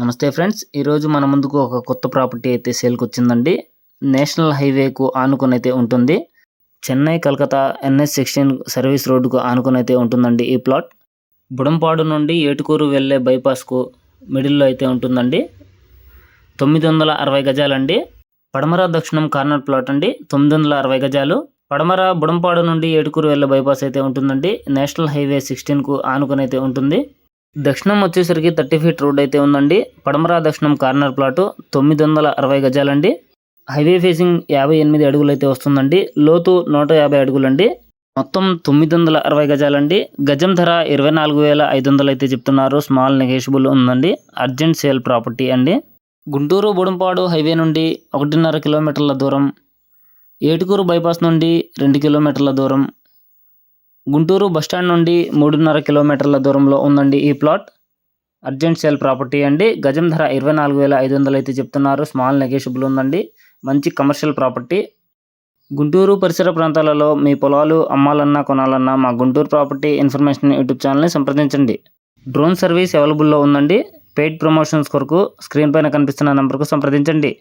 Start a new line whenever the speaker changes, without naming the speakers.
నమస్తే ఫ్రెండ్స్ ఈరోజు మన ముందుకు ఒక కొత్త ప్రాపర్టీ అయితే సేల్కి వచ్చిందండి నేషనల్ హైవేకు ఆనుకొని అయితే ఉంటుంది. Chennai Calcutta NS sixteen service రోడ్డుకు ఆనుకొని అయితే ఉంటుందండి ఈ ప్లాట్. బుడంపాడు నుండి ఏటుకూరు వెళ్ళే బైపాస్కు మిడిల్లో అయితే ఉంటుందండి. తొమ్మిది వందల అరవై గజాలండి. పడమర దక్షిణం కార్నర్ ప్లాట్ అండి. తొమ్మిది వందల అరవై గజాలు. పడమర బుడంపాడు నుండి ఏటుకూరు వెళ్ళే బైపాస్ అయితే ఉంటుందండి. నేషనల్ హైవే సిక్స్టీన్కు ఆనుకొని అయితే ఉంటుంది. దక్షిణం వచ్చేసరికి థర్టీ ఫీట్ రోడ్ అయితే ఉందండి. పడమరా దక్షిణం కార్నర్ ప్లాటు తొమ్మిది వందల అరవై గజాలండి. హైవే ఫేసింగ్ యాభై ఎనిమిది అడుగులు అయితే వస్తుందండి. లోతు నూట యాభై అడుగులండి. మొత్తం తొమ్మిది వందల అరవై గజాలండి. గజం ధర ఇరవై నాలుగు వేల ఐదు వందలు అయితే చెప్తున్నారు. స్మాల్ నెగేషబుల్ ఉందండి. అర్జెంట్ సేల్ ప్రాపర్టీ అండి. గుంటూరు బుడంపాడు హైవే నుండి ఒకటిన్నర కిలోమీటర్ల దూరం. ఏటుకూరు బైపాస్ నుండి రెండు కిలోమీటర్ల దూరం. గుంటూరు బస్టాండ్ నుండి మూడున్నర కిలోమీటర్ల దూరంలో ఉందండి ఈ ప్లాట్. అర్జెంట్ సేల్ ప్రాపర్టీ అండి. గజం ధర ఇరవై నాలుగు వేల ఐదు వందలు అయితే చెప్తున్నారు. స్మాల్ నెగేషబుల్ ఉందండి. మంచి కమర్షియల్ ప్రాపర్టీ. గుంటూరు పరిసర ప్రాంతాలలో మీ పొలాలు అమ్మాలన్నా కొనాలన్నా మా గుంటూరు ప్రాపర్టీ ఇన్ఫర్మేషన్ యూట్యూబ్ ఛానల్ని సంప్రదించండి. డ్రోన్ సర్వీస్ అవైలబుల్లో ఉందండి. పెయిడ్ ప్రమోషన్స్ కొరకు స్క్రీన్ పైన కనిపిస్తున్న నెంబర్కు సంప్రదించండి.